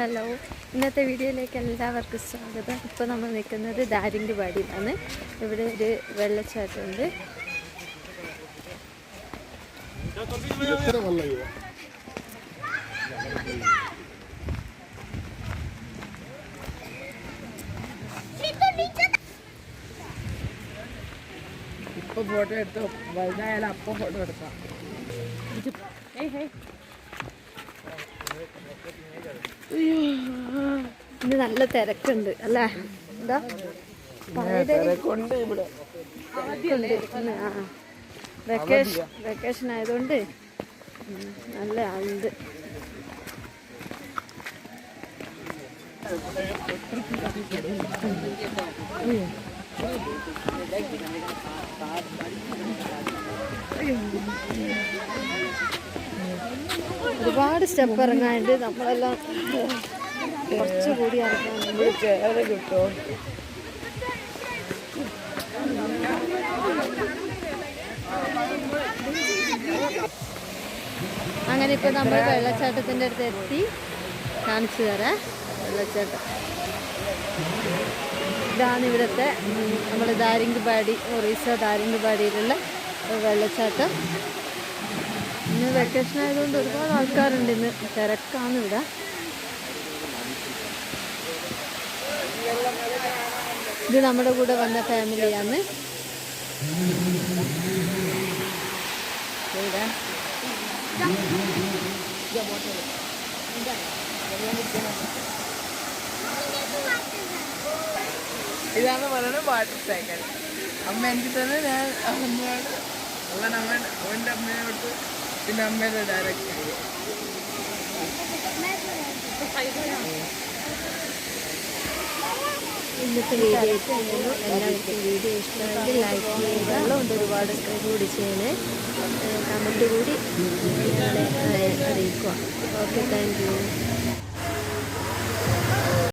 Hello ഇന്നത്തെ വീഡിയോയിലേക്ക് എല്ലാവർക്കും സ്വാഗതം. ഇപ്പോൾ നമ്മൾ നിൽക്കുന്നത് ദാരിങ്കുപാടിയിലാണ് ഇവിടെ ഒരു വെള്ളച്ചാട്ടമുണ്ട്. ഇപ്പൊ ഫോട്ടോ എടുത്തു? വലുതായാലും അപ്പൊ ഫോട്ടോ എടുക്കാം. ഇന്ന് നല്ല തിരക്കുണ്ട് അല്ലേ? എന്താ? കൊണ്ട് ഇവിടെ. തിരക്കുണ്ട് വെക്കേഷൻ വെക്കേഷൻ ആയതുകൊണ്ട് ഉണ്ട് നല്ല ആളുണ്ട്. ഒരുപാട് സ്റ്റെപ്പ് ഇറങ്ങാണ്ട് നമ്മളെല്ലാം കുറച്ചുകൂടി ഇറങ്ങാൻ കിട്ടോ അങ്ങനെ ഇപ്പൊ നമ്മൾ വെള്ളച്ചാട്ടത്തിന്റെ അടുത്ത് എത്തി. കാണിച്ചു തരാം. വെള്ളച്ചാട്ടം. ഇതാണ് ഇവിടുത്തെ നമ്മുടെ ദാരിംഗുപാടി ഒറീസ ദാരിംഗുപാടിയിലുള്ള വെള്ളച്ചാട്ടം. ഇന്ന് വെക്കേഷൻ ആയതുകൊണ്ട് ഒരുപാട് ആൾക്കാരുണ്ട് ഇന്ന്. തിരക്കാണ് ഇവിടെ. ഇത് നമ്മുടെ കൂടെ വന്ന ഫാമിലിയാണ് ഇതാണ് പറയുന്നത് വാട്ടർ സൈക്കിൾ അമ്മ എനിക്ക് തന്നെ ഞാൻ അമ്മയോട് അവൻ അവൻ അവന്റെ അമ്മയെ വിട്ട് പിന്നെ അമ്മയുടെ ഡയറക്റ്റ് ഇന്നത്തെ വീഡിയോ ഇഷ്ടമായിരുന്നു എല്ലാവർക്കും വീഡിയോ ഇഷ്ടമാണെങ്കിൽ ലൈക്ക് ചെയ്യുക. ഉണ്ട് ഒരുപാട് കൂടി ചെയ്യണേ. കമന്റ് കൂടി അറിയിക്കുക. Okay thank you